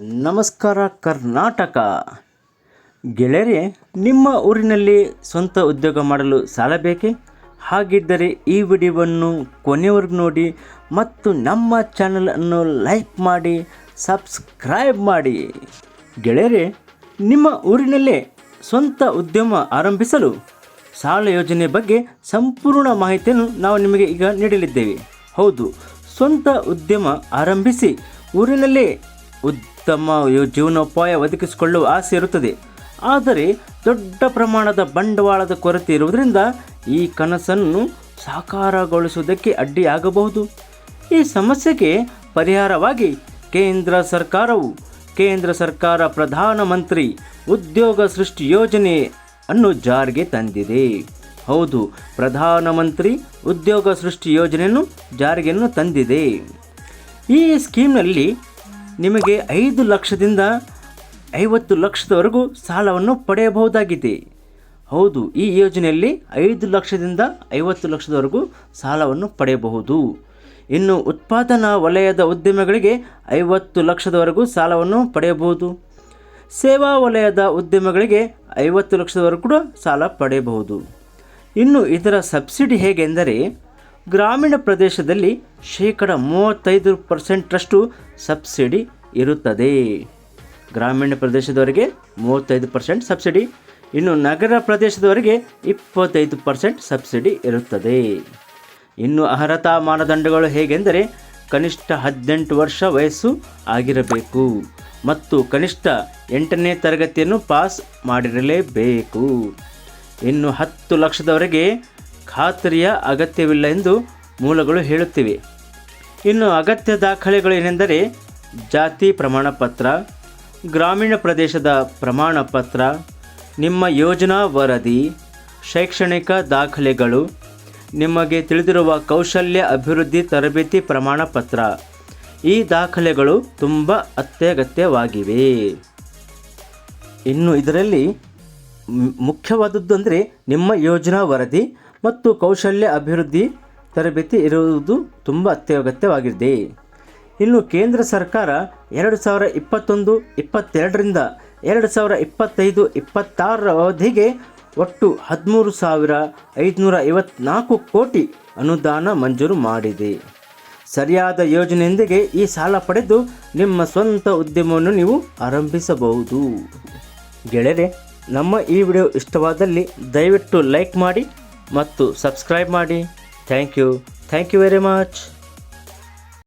ನಮಸ್ಕಾರ ಕರ್ನಾಟಕ. ಗೆಳೆಯರೆ, ನಿಮ್ಮ ಊರಿನಲ್ಲಿ ಸ್ವಂತ ಉದ್ಯೋಗ ಮಾಡಲು ಸಾಲ ಬೇಕೇ? ಹಾಗಿದ್ದರೆ ಈ ವಿಡಿಯೋವನ್ನು ಕೊನೆವರೆಗೂ ನೋಡಿ ಮತ್ತು ನಮ್ಮ ಚಾನಲನ್ನು ಲೈಕ್ ಮಾಡಿ, ಸಬ್ಸ್ಕ್ರೈಬ್ ಮಾಡಿ. ಗೆಳೆಯರೆ, ನಿಮ್ಮ ಊರಿನಲ್ಲೇ ಸ್ವಂತ ಉದ್ಯಮ ಆರಂಭಿಸಲು ಸಾಲ ಯೋಜನೆ ಬಗ್ಗೆ ಸಂಪೂರ್ಣ ಮಾಹಿತಿಯನ್ನು ನಾವು ನಿಮಗೆ ಈಗ ನೀಡಲಿದ್ದೇವೆ. ಹೌದು, ಸ್ವಂತ ಉದ್ಯಮ ಆರಂಭಿಸಿ ಊರಿನಲ್ಲೇ ಉತ್ತಮ ಜೀವನೋಪಾಯ ಒದಗಿಸಿಕೊಳ್ಳುವ ಆಸೆ ಇರುತ್ತದೆ. ಆದರೆ ದೊಡ್ಡ ಪ್ರಮಾಣದ ಬಂಡವಾಳದ ಕೊರತೆ ಇರುವುದರಿಂದ ಈ ಕನಸನ್ನು ಸಾಕಾರಗೊಳಿಸುವುದಕ್ಕೆ ಅಡ್ಡಿಯಾಗಬಹುದು. ಈ ಸಮಸ್ಯೆಗೆ ಪರಿಹಾರವಾಗಿ ಕೇಂದ್ರ ಸರ್ಕಾರವು ಕೇಂದ್ರ ಸರ್ಕಾರ ಪ್ರಧಾನಮಂತ್ರಿ ಉದ್ಯೋಗ ಸೃಷ್ಟಿ ಯೋಜನೆ ಅನ್ನು ಜಾರಿಗೆ ತಂದಿದೆ. ಹೌದು ಪ್ರಧಾನಮಂತ್ರಿ ಉದ್ಯೋಗ ಸೃಷ್ಟಿ ಯೋಜನೆಯನ್ನು ಜಾರಿಗೆಯನ್ನು ತಂದಿದೆ. ಈ ಸ್ಕೀಮ್ನಲ್ಲಿ ನಿಮಗೆ ಐದು ಲಕ್ಷದಿಂದ ಐವತ್ತು ಲಕ್ಷದವರೆಗೂ ಸಾಲವನ್ನು ಪಡೆಯಬಹುದಾಗಿದೆ. ಹೌದು, ಈ ಯೋಜನೆಯಲ್ಲಿ ಐದು ಲಕ್ಷದಿಂದ ಐವತ್ತು ಲಕ್ಷದವರೆಗೂ ಸಾಲವನ್ನು ಪಡೆಯಬಹುದು. ಇನ್ನು ಉತ್ಪಾದನಾ ವಲಯದ ಉದ್ಯಮಗಳಿಗೆ ಐವತ್ತು ಲಕ್ಷದವರೆಗೂ ಸಾಲವನ್ನು ಪಡೆಯಬಹುದು. ಸೇವಾ ವಲಯದ ಉದ್ಯಮಗಳಿಗೆ ಐವತ್ತು ಲಕ್ಷದವರೆಗೂ ಕೂಡ ಸಾಲ ಪಡೆಯಬಹುದು. ಇನ್ನು ಇದರ ಸಬ್ಸಿಡಿ ಹೇಗೆಂದರೆ ಗ್ರಾಮೀಣ ಪ್ರದೇಶದಲ್ಲಿ ಶೇಕಡ ಮೂವತ್ತೈದು ಪರ್ಸೆಂಟ್ರಷ್ಟು ಸಬ್ಸಿಡಿ ಇರುತ್ತದೆ. ಗ್ರಾಮೀಣ ಪ್ರದೇಶದವರೆಗೆ ಮೂವತ್ತೈದು ಪರ್ಸೆಂಟ್ ಸಬ್ಸಿಡಿ, ಇನ್ನು ನಗರ ಪ್ರದೇಶದವರೆಗೆ ಇಪ್ಪತ್ತೈದು ಪರ್ಸೆಂಟ್ ಸಬ್ಸಿಡಿ ಇರುತ್ತದೆ. ಇನ್ನು ಅರ್ಹತಾ ಮಾನದಂಡಗಳು ಹೇಗೆಂದರೆ, ಕನಿಷ್ಠ ಹದಿನೆಂಟು ವರ್ಷ ವಯಸ್ಸು ಆಗಿರಬೇಕು ಮತ್ತು ಕನಿಷ್ಠ ಎಂಟನೇ ತರಗತಿಯನ್ನು ಪಾಸ್ ಮಾಡಿರಲೇಬೇಕು. ಇನ್ನು ಹತ್ತು ಲಕ್ಷದವರೆಗೆ ಖಾತರಿಯ ಅಗತ್ಯವಿಲ್ಲ ಎಂದು ಮೂಲಗಳು ಹೇಳುತ್ತಿವೆ. ಇನ್ನು ಅಗತ್ಯ ದಾಖಲೆಗಳೇನೆಂದರೆ ಜಾತಿ ಪ್ರಮಾಣ ಪತ್ರ ಗ್ರಾಮೀಣ ಪ್ರದೇಶದ ಪ್ರಮಾಣ ಪತ್ರ ನಿಮ್ಮ ಯೋಜನಾ ವರದಿ, ಶೈಕ್ಷಣಿಕ ದಾಖಲೆಗಳು, ನಿಮಗೆ ತಿಳಿದಿರುವ ಕೌಶಲ್ಯ ಅಭಿವೃದ್ಧಿ ತರಬೇತಿ ಪ್ರಮಾಣ ಪತ್ರ ಈ ದಾಖಲೆಗಳು ತುಂಬ ಅತ್ಯಗತ್ಯವಾಗಿವೆ. ಇನ್ನು ಇದರಲ್ಲಿ ಮುಖ್ಯವಾದದ್ದು ಅಂದರೆ ನಿಮ್ಮ ಯೋಜನಾ ವರದಿ ಮತ್ತು ಕೌಶಲ್ಯ ಅಭಿವೃದ್ಧಿ ತರಬೇತಿ ಇರುವುದು ತುಂಬ ಅತ್ಯಗತ್ಯವಾಗಿದೆ ಇನ್ನು ಕೇಂದ್ರ ಸರ್ಕಾರ ಎರಡು ಸಾವಿರ ಇಪ್ಪತ್ತೊಂದು, ಇಪ್ಪತ್ತೆರಡರಿಂದ ಎರಡು ಸಾವಿರ ಇಪ್ಪತ್ತೈದು, ಇಪ್ಪತ್ತಾರರ ಅವಧಿಗೆ ಒಟ್ಟು ಹದಿಮೂರು ಸಾವಿರ ಐದುನೂರ ಐವತ್ನಾಲ್ಕು ಕೋಟಿ ಅನುದಾನ ಮಂಜೂರು ಮಾಡಿದೆ. ಸರಿಯಾದ ಯೋಜನೆಯೊಂದಿಗೆ ಈ ಸಾಲ ಪಡೆದು ನಿಮ್ಮ ಸ್ವಂತ ಉದ್ಯಮವನ್ನು ನೀವು ಆರಂಭಿಸಬಹುದು. ಗೆಳೆಯರೆ, ನಮ್ಮ ಈ ವಿಡಿಯೋ ಇಷ್ಟವಾದಲ್ಲಿ ದಯವಿಟ್ಟು ಲೈಕ್ ಮಾಡಿ ಮತ್ತು ಸಬ್ಸ್ಕ್ರೈಬ್ ಮಾಡಿ. Thank you thank you very much